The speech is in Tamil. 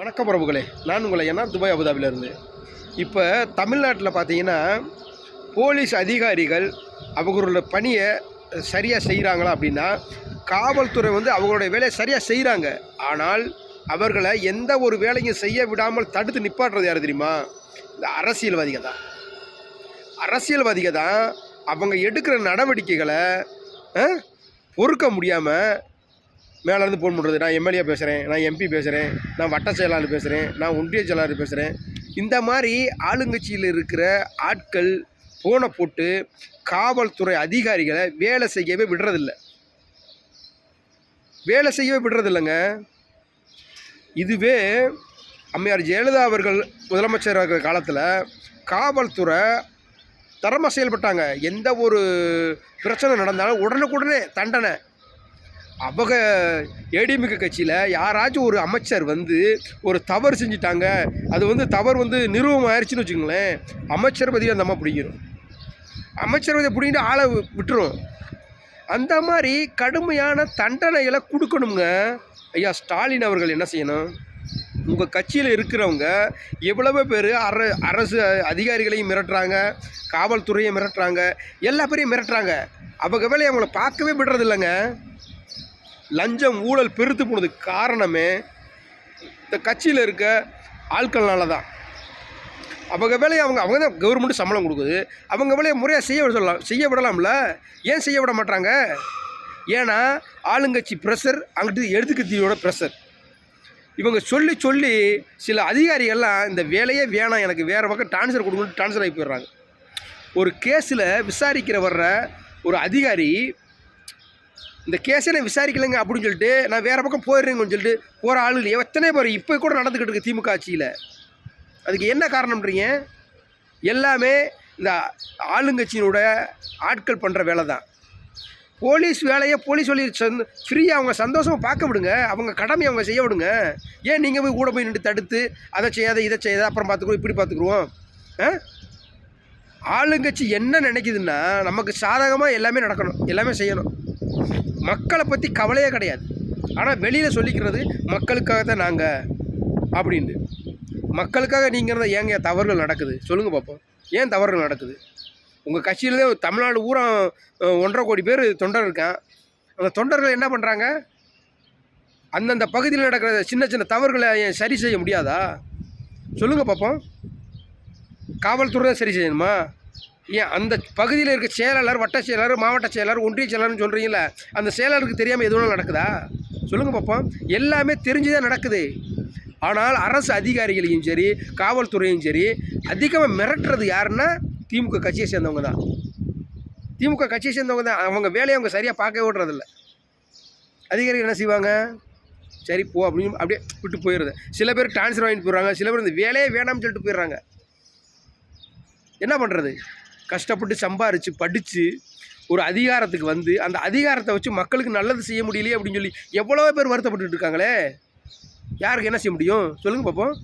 வணக்கம் பிரபுகளே நான் உங்களை என்ன துபாய் அபுதாபிலேருந்து இப்போ தமிழ்நாட்டில் பார்த்தீங்கன்னா போலீஸ் அதிகாரிகள் அவங்களோட பணியை சரியாக செய்கிறாங்களா அப்படின்னா காவல்துறை வந்து அவங்களுடைய வேலையை சரியாக செய்கிறாங்க ஆனால் அவர்களை எந்த ஒரு வேலையும் செய்ய விடாமல் தடுத்து நிப்பாட்டுறது யார் தெரியுமா? இந்த அரசியல்வாதிகள் தான். அரசியல்வாதிகள் தான் அவங்க எடுக்கிற நடவடிக்கைகளை பொறுக்க முடியாமல் மேலேருந்து ஃபோன் பண்ணுறது நான் எம்எல்ஏ பேசுகிறேன் நான் எம்பி பேசுகிறேன் நான் வட்ட செயலாளர் பேசுகிறேன் நான் ஒன்றிய செயலாளர் பேசுகிறேன் இந்த மாதிரி ஆளுங்கட்சியில் இருக்கிற ஆட்கள் ஃபோனை போட்டு காவல்துறை அதிகாரிகளை வேலை செய்யவே விடுறதில்ல. வேலை செய்யவே விடுறதில்லைங்க. இதுவே அம்மையார் ஜெயலலிதா அவர்கள் முதலமைச்சராக இருக்கிற காலத்தில் காவல்துறை தரமாக செயல்பட்டாங்க. எந்த ஒரு பிரச்சனை நடந்தாலும் உடனுக்குடனே தண்டனை அவங்க ஏடிஎம்கே கட்சியில் யாராச்சும் ஒரு அமைச்சர் வந்து ஒரு தவறு செஞ்சிட்டாங்க அது வந்து தவறு வந்து நிறுவனம் ஆயிடுச்சுன்னு வச்சுக்கோங்களேன் அமைச்சர் பதவி அந்த அம்மா பிடிக்கணும் அமைச்சர் பதவி பிடிக்கிட்டு ஆளை விட்டுரும். அந்த மாதிரி கடுமையான தண்டனைகளை கொடுக்கணுங்க. ஐயா ஸ்டாலின் அவர்கள் என்ன செய்யணும்? உங்கள் கட்சியில் இருக்கிறவங்க எவ்வளவோ பேர் அர அரசு அதிகாரிகளையும் மிரட்டுறாங்க காவல்துறையை மிரட்டுறாங்க எல்லா பேரையும் மிரட்டுறாங்க. அவங்க வேலையை அவங்கள பார்க்கவே விடுறது இல்லைங்க லஞ்சம் ஊழல் பெருத்து போனதுக்கு காரணமே இந்த கட்சியில் இருக்க ஆட்கள்னால தான் அவங்க வேலையை அவங்க அவங்க தான் கவர்மெண்ட் சம்பளம் கொடுக்குது. அவங்க வேலையை முறையாக செய்ய விட சொல்லலாம் செய்ய விடலாம்ல? ஏன் செய்ய விட மாட்டாங்க ஏன்னா ஆளுங்கட்சி ப்ரெஷர் அங்கிட்டு எடுத்துக்கத்தியோட ப்ரெஷர் இவங்க சொல்லி சொல்லி சில அதிகாரிகள்லாம் இந்த வேலையே வேணாம் எனக்கு வேறு பக்கம் ட்ரான்ஸ்ஃபர் கொடுக்கணும் ட்ரான்ஸ்ஃபர் ஆகி போயிடுறாங்க. ஒரு கேஸில் விசாரிக்கிற வர்ற ஒரு அதிகாரி இந்த கேஸை நான் விசாரிக்கலைங்க அப்படின்னு சொல்லிட்டு நான் வேறு பக்கம் போயிடுறேங்கன்னு சொல்லிட்டு போகிற ஆளுகள் எத்தனை பேர் இப்போ கூட நடந்துக்கிட்டு இருக்கு திமுக ஆட்சியில். அதுக்கு என்ன காரணம்ன்றீங்க? எல்லாமே இந்த ஆளுங்கட்சியினோட ஆட்கள் பண்ணுற வேலை தான் போலீஸ் வேலையை போலீஸ் சொல்லி சந் ஃப்ரீயாக அவங்க சந்தோஷமாக பார்க்க விடுங்க. அவங்க கடமையை அவங்க செய்ய விடுங்க. ஏன் நீங்கள் போய் கூட போய் நின்று தடுத்து அதை செய்யாத இதை செய்யாத அப்புறம் பார்த்துக்குவோம் இப்படி பார்த்துக்குருவோம் ஆ? ஆளுங்கட்சி என்ன நினைக்குதுன்னா நமக்கு சாதகமாக எல்லாமே நடக்கணும். எல்லாமே செய்யணும். மக்களை பற்றி கவலையே கிடையாது. ஆனால் வெளியில் சொல்லிக்கிறது மக்களுக்காக தான் நாங்கள் அப்படின்ட்டு. மக்களுக்காக நீங்கள் இருந்தால் ஏங்க தவறுகள் நடக்குது? சொல்லுங்கள் பார்ப்போம் ஏன் தவறுகள் நடக்குது? உங்கள் கட்சியிலே தமிழ்நாடு பூரா ஒன்றரை கோடி பேர் தொண்டர் இருக்கான். அந்த தொண்டர்கள் என்ன பண்ணுறாங்க அந்தந்த பகுதியில் நடக்கிற சின்ன சின்ன தவறுகளை ஏன் சரி செய்ய முடியாதா? சொல்லுங்கள் பார்ப்போம் காவல்துறை தான் சரி செய்யணுமா? ஏன் அந்த பகுதியில் இருக்க செயலாளர் வட்ட செயலாளர் மாவட்ட செயலாளர் ஒன்றிய செயலாளர்னு சொல்கிறீங்கள அந்த செயலாளருக்கு தெரியாமல் எதுவும் நடக்குதா? சொல்லுங்கள் பார்ப்போம் எல்லாமே தெரிஞ்சு தான் நடக்குது. ஆனால் அரசு அதிகாரிகளையும் சரி காவல்துறையும் சரி அதிகமாக மிரட்டுறது யாருன்னா திமுக கட்சியை சேர்ந்தவங்க தான். திமுக கட்சியை சேர்ந்தவங்க தான். அவங்க வேலையை அவங்க சரியாக பார்க்க விடுறதில்ல அதிகாரிகள் என்ன செய்வாங்க? சரி போ அப்படின்னு அப்படியே விட்டு போயிடுது சில பேர் ட்ரான்ஸ்ஃபர் வாங்கிட்டு போயிடுறாங்க. சில பேர் இந்த வேலையே வேணாம்னு சொல்லிட்டு போயிடுறாங்க. என்ன பண்ணுறது கஷ்டப்பட்டு சம்பாரித்து படித்து ஒரு அதிகாரத்துக்கு வந்து அந்த அதிகாரத்தை வச்சு மக்களுக்கு நல்லது செய்ய முடியலையே அப்படின்னு சொல்லி எவ்வளோ பேர் வருத்தப்பட்டுட்டு இருக்காங்களே. யாருக்கு என்ன செய்ய முடியும்? சொல்லுங்கள் பார்ப்போம்